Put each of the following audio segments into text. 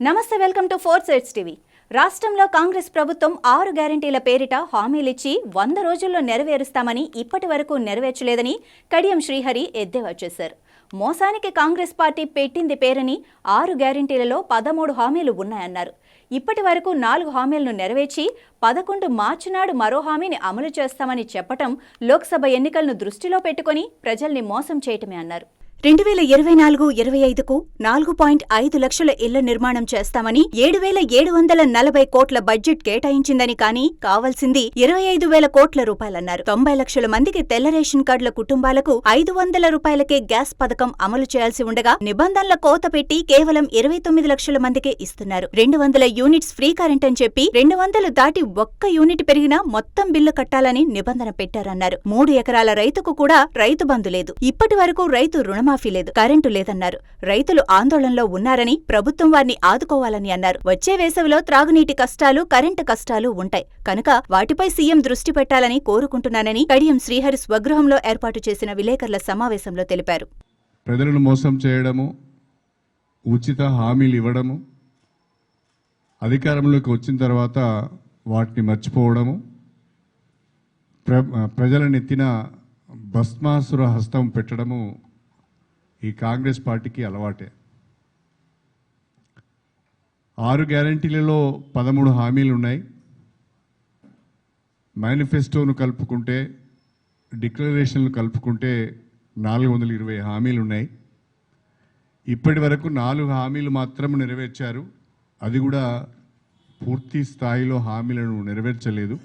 నమస్తే welcome to four sets TV. రాష్ట్రంలో కాంగ్రెస్ ప్రభుత్వం ఆరు గ్యారంటీల పేరిట హామీలిచ్చి వంద రోజుల్లో నెరవేరుస్తామని ఇప్పటి వరకు నెరవేర్చలేదని కడియం శ్రీహరి ఎద్దేవా చేశారు. మోసానికి కాంగ్రెస్ పార్టీ పెట్టింది పేరని ఆరు గ్యారంటీలలో పదమూడు హామీలు ఉన్నాయన్నారు. ఇప్పటి వరకు నాలుగు హామీలను నెరవేర్చి పదకొండు మార్చి నాడు మరో హామీని అమలు చేస్తామని చెప్పటం లోక్సభ ఎన్నికలను దృష్టిలో పెట్టుకుని ప్రజల్ని మోసం చేయటమే అన్నారు. రెండు వేల ఇరవై నాలుగు ఇరవై ఐదుకు నాలుగు పాయింట్ ఐదు లక్షల ఇళ్ళ నిర్మాణం చేస్తామని ఏడు వేల ఏడు వందల నలభై కోట్ల బడ్జెట్ కేటాయించిందని కానీ కావాల్సింది ఇరవై ఐదు వేల కోట్ల రూపాయలన్నారు. తొంభై లక్షల మందికి తెల్ల రేషన్ కార్డుల కుటుంబాలకు ఐదు వందల రూపాయలకే గ్యాస్ పథకం అమలు చేయాల్సి ఉండగా నిబంధనల కోత పెట్టి కేవలం ఇరవై తొమ్మిది లక్షల మందికే ఇస్తున్నారు. రెండు వందల యూనిట్స్ ఫ్రీ కరెంట్ అని చెప్పి రెండు వందలు దాటి ఒక్క యూనిట్ పెరిగినా మొత్తం బిల్లు కట్టాలని నిబంధన పెట్టారన్నారు. మూడు ఎకరాల రైతుకు కూడా రైతు బంధు లేదు. ఇప్పటి వరకు రైతు రుణమాఫీ లేదు కరెంటు లేదన్నారు. రైతులు ఆందోళనలో ఉన్నారని ప్రభుత్వం వారిని ఆదుకోవాలని అన్నారు. వచ్చే వేసవిలో త్రాగునీటి కష్టాలు కరెంటు కష్టాలు ఉంటాయి. కనుక వాటిపై సీఎం దృష్టి పెట్టాలని కోరుకుంటున్నానని కడియం శ్రీహరి స్వగృహంలో ఏర్పాటు చేసిన విలేకరుల సమావేశంలో తెలిపారు. ప్రజలను మోసం చేయడము ఉచిత హామీలు ఇవ్వడము అధికారంలోకి వచ్చిన తర్వాత వాటిని మర్చిపోవడము ప్ర ప్రజల నెత్తిన భస్మాసుర హస్తం పెట్టడము ఈ కాంగ్రెస్ పార్టీకి అలవాటే. ఆరు గ్యారంటీలలో పదమూడు హామీలు ఉన్నాయి మేనిఫెస్టోను కలుపుకుంటే డిక్లరేషన్లు కలుపుకుంటే నాలుగు వందల ఇరవై హామీలు ఉన్నాయి ఇప్పటి వరకు నాలుగు హామీలు మాత్రం నెరవేర్చారు. అది కూడా పూర్తి స్థాయిలో హామీలను నెరవేర్చలేదు.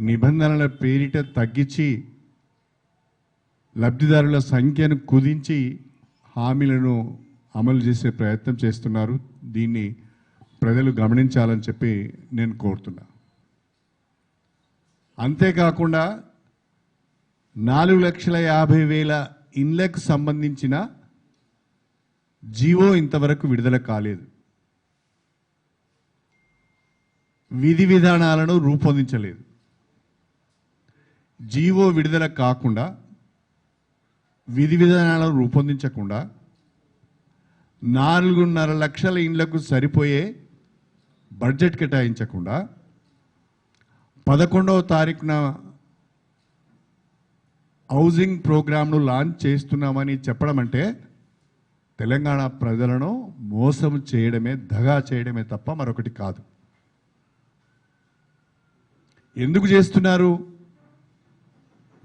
నిబంధనల పేరిట తగ్గించి లబ్ధిదారుల సంఖ్యను కుదించి హామీలను అమలు చేసే ప్రయత్నం చేస్తున్నారు. దీన్ని ప్రజలు గమనించాలని చెప్పి నేను కోరుతున్నా. అంతేకాకుండా నాలుగు లక్షల యాభై వేల ఇండ్లకు సంబంధించిన జీవో ఇంతవరకు విడుదల కాలేదు. విధి విధానాలను రూపొందించలేదు. జీవో విడుదల కాకుండా విధి విధానాలను రూపొందించకుండా నాలుగున్నర లక్షల ఇండ్లకు సరిపోయే బడ్జెట్ కేటాయించకుండా పదకొండవ తారీఖున హౌసింగ్ ప్రోగ్రాంను లాంచ్ చేస్తున్నామని చెప్పడం అంటే తెలంగాణ ప్రజలను మోసం చేయడమే దగా చేయడమే తప్ప మరొకటి కాదు. ఎందుకు చేస్తున్నారు?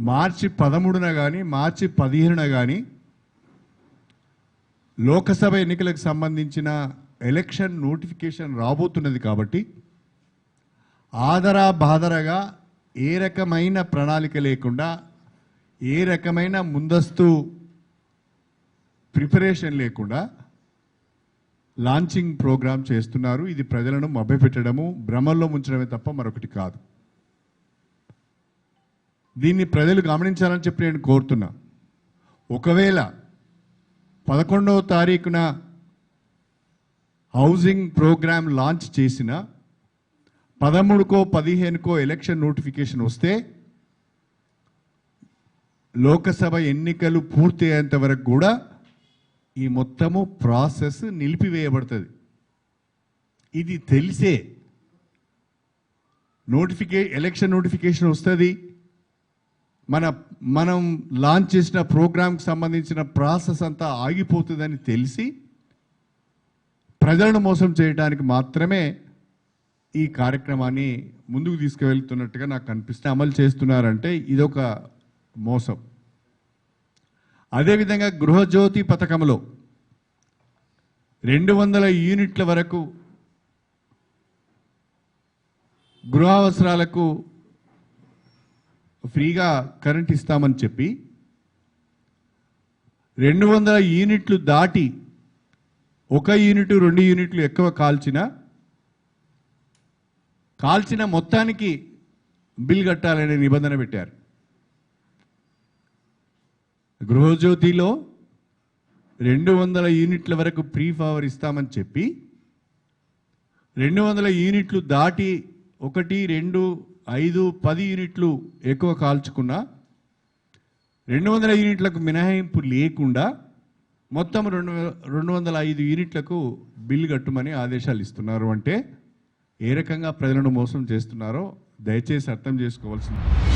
మార్చి పదమూడున కానీ మార్చి పదిహేనున కానీ లోకసభ ఎన్నికలకు సంబంధించిన ఎలక్షన్ నోటిఫికేషన్ రాబోతున్నది కాబట్టి ఆదరా బాదరగా ఏ రకమైన ప్రణాళిక లేకుండా ఏ రకమైన ముందస్తు ప్రిపరేషన్ లేకుండా లాంచింగ్ ప్రోగ్రామ్ చేస్తున్నారు. ఇది ప్రజలను మభ్యపెట్టడము భ్రమల్లో ముంచడమే తప్ప మరొకటి కాదు. దీన్ని ప్రజలు గమనించాలని చెప్పి నేను కోరుతున్నా. ఒకవేళ పదకొండవ తారీఖున హౌసింగ్ ప్రోగ్రామ్ లాంచ్ చేసిన పదమూడుకో పదిహేనుకో ఎలక్షన్ నోటిఫికేషన్ వస్తే లోకసభ ఎన్నికలు పూర్తి అయ్యేంత వరకు కూడా ఈ మొత్తము ప్రాసెస్ నిలిపివేయబడుతుంది. ఇది తెలిసే నోటిఫికే ఎలక్షన్ నోటిఫికేషన్ వస్తుంది. మన మనం లాంచ్ చేసిన ప్రోగ్రాంకి సంబంధించిన ప్రాసెస్ అంతా ఆగిపోతుందని తెలిసి ప్రజలను మోసం చేయడానికి మాత్రమే ఈ కార్యక్రమాన్ని ముందుకు తీసుకువెళ్తున్నట్టుగా నాకు కనిపిస్తే అమలు చేస్తున్నారంటే ఇదొక మోసం. అదేవిధంగా గృహజ్యోతి పథకంలో రెండు వందల యూనిట్ల వరకు గృహ అవసరాలకు ఫ్రీగా కరెంట్ ఇస్తామని చెప్పి రెండు వందల యూనిట్లు దాటి ఒక యూనిట్ రెండు యూనిట్లు ఎక్కువ కాల్చిన కాల్చిన మొత్తానికి బిల్ కట్టాలనే నిబంధన పెట్టారు. గృహజ్యోతిలో రెండు వందల యూనిట్ల వరకు ప్రీ పవర్ ఇస్తామని చెప్పి రెండు వందల యూనిట్లు దాటి ఒకటి రెండు ఐదు పది యూనిట్లు ఎక్కువ కాల్చుకున్నా రెండు వందల యూనిట్లకు మినహాయింపు లేకుండా మొత్తం రెండు రెండు వందల ఐదు యూనిట్లకు బిల్లు కట్టుమని ఆదేశాలు ఇస్తున్నారు. అంటే ఏ రకంగా ప్రజలను మోసం చేస్తున్నారో దయచేసి అర్థం చేసుకోవాల్సింది.